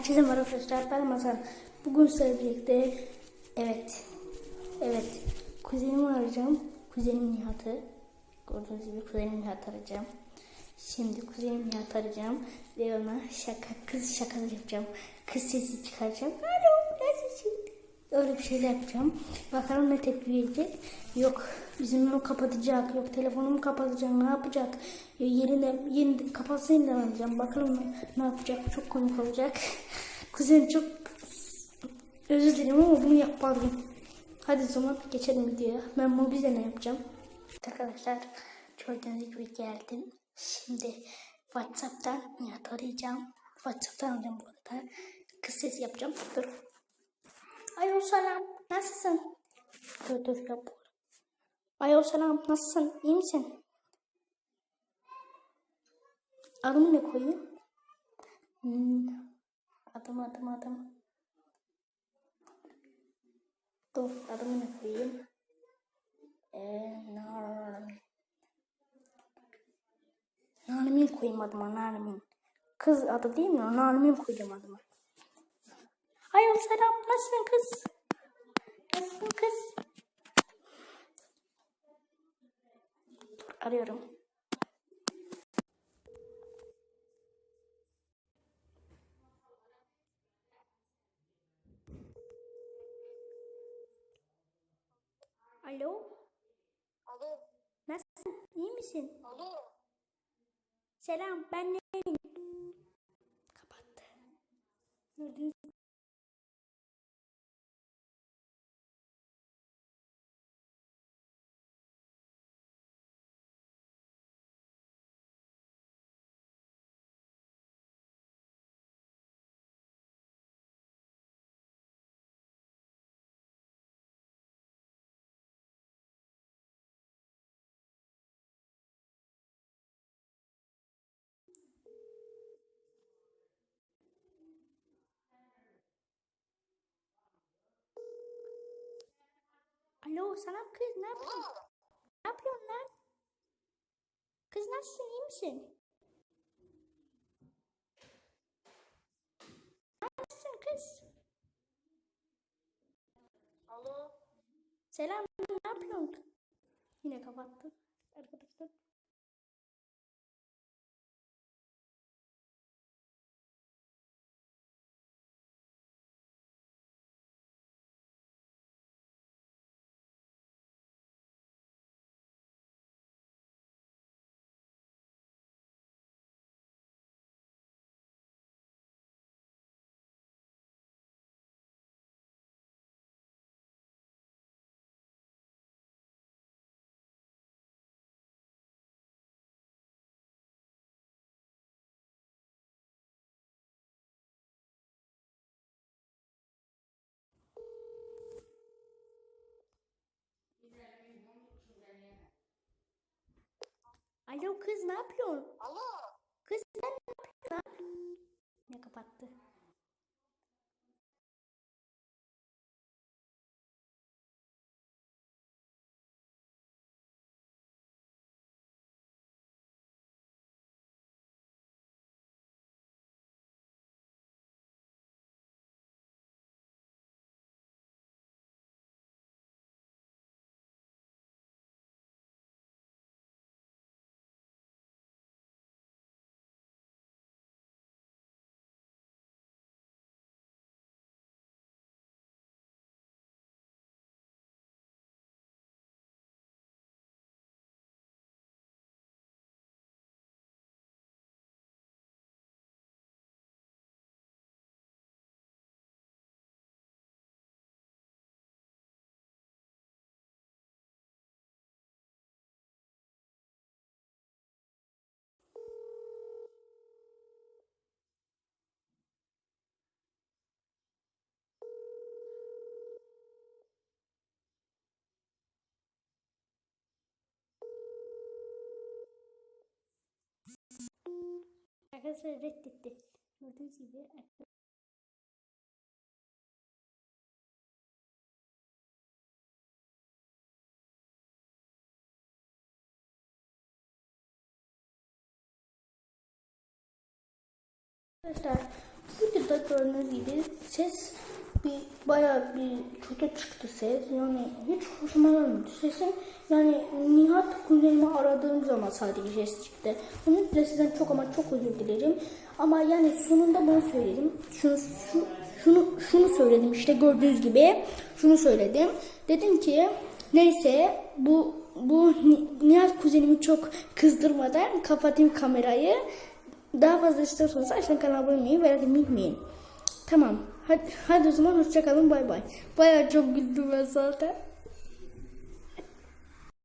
Herkese merhaba arkadaşlar. Ben Mazhar. Bugün sizlerle birlikte evet evet kuzenimi arayacağım. Kuzenim Nihat'ı. Gördüğünüz gibi kuzenim Nihat'ı arayacağım. Şimdi kuzenim Nihat'ı arayacağım ve ona şaka kız şakaları yapacağım. Kız sesi çıkaracağım. Alo? Öyle bir şeyler yapacağım. Bakalım ne tepki verecek. Yok yüzümü kapatacak. Yok telefonumu kapatacak. Ne yapacak? Ya Yerine, yerine kapatsa yeniden alacağım. Bakalım ne, yapacak. Çok komik olacak. Kuzenim çok özür dilerim ama bunu yapmadım. Hadi zaman geçelim videoya. Ben bunu bize ne yapacağım? Arkadaşlar gördüğünüz gibi geldim. Şimdi Whatsapp'tan arayacağım. Whatsapp'tan arayacağım bu arada. Kız sesi yapacağım. Dur. Alo selam. Nasılsın? Dur dur yap. Alo selam. Nasılsın? İyi misin? Adımı ne koyayım? Hmm. Adım adım adım. Dur adımı ne koyayım? Ee, Narmin. Narmin koyayım adıma Narmin. Kız adı değil mi? Narmin koyacağım adıma. Alo selam. Nasılsın kız? Nasılsın kız? Dur, arıyorum. Alo. Alo, Nasılsın? İyi misin? alo. Selam. Ben Nevin. Kapattı. Gördüğünüz Alo selam kız ne yapıyorsun? Ne yapıyorsun lan? Kız nasılsın iyi misin? Nasılsın kız? Alo. Selam ne yapıyorsun? Yine kapattı Alo kız ne yapıyorsun? Alo. Kız ne yapıyorsun? Ne kapattı? Arkadaşlar reddetti. Gördüğünüz gibi Arkadaşlar videoda gördüğünüz gibi ses bir bayağı bir kötü çıktı ses. Yani hiç hoşuma gelmedi sesim. Yani Nihat kuzenimi aradığım zaman sadece ses çıktı. Bunun için de sizden çok ama çok özür dilerim. Ama yani sonunda bunu söyledim. Şunu, şu, şunu, şunu söyledim işte gördüğünüz gibi. Şunu söyledim. Dedim ki neyse bu bu Ni- Nihat kuzenimi çok kızdırmadan kapatayım kamerayı. Daha fazla istiyorsanız aşağı kanala abone olmayı ve unutmayın. Tamam. Hadi, hadi o zaman hoşçakalın bay bay. Bayağı çok güldüm ben zaten.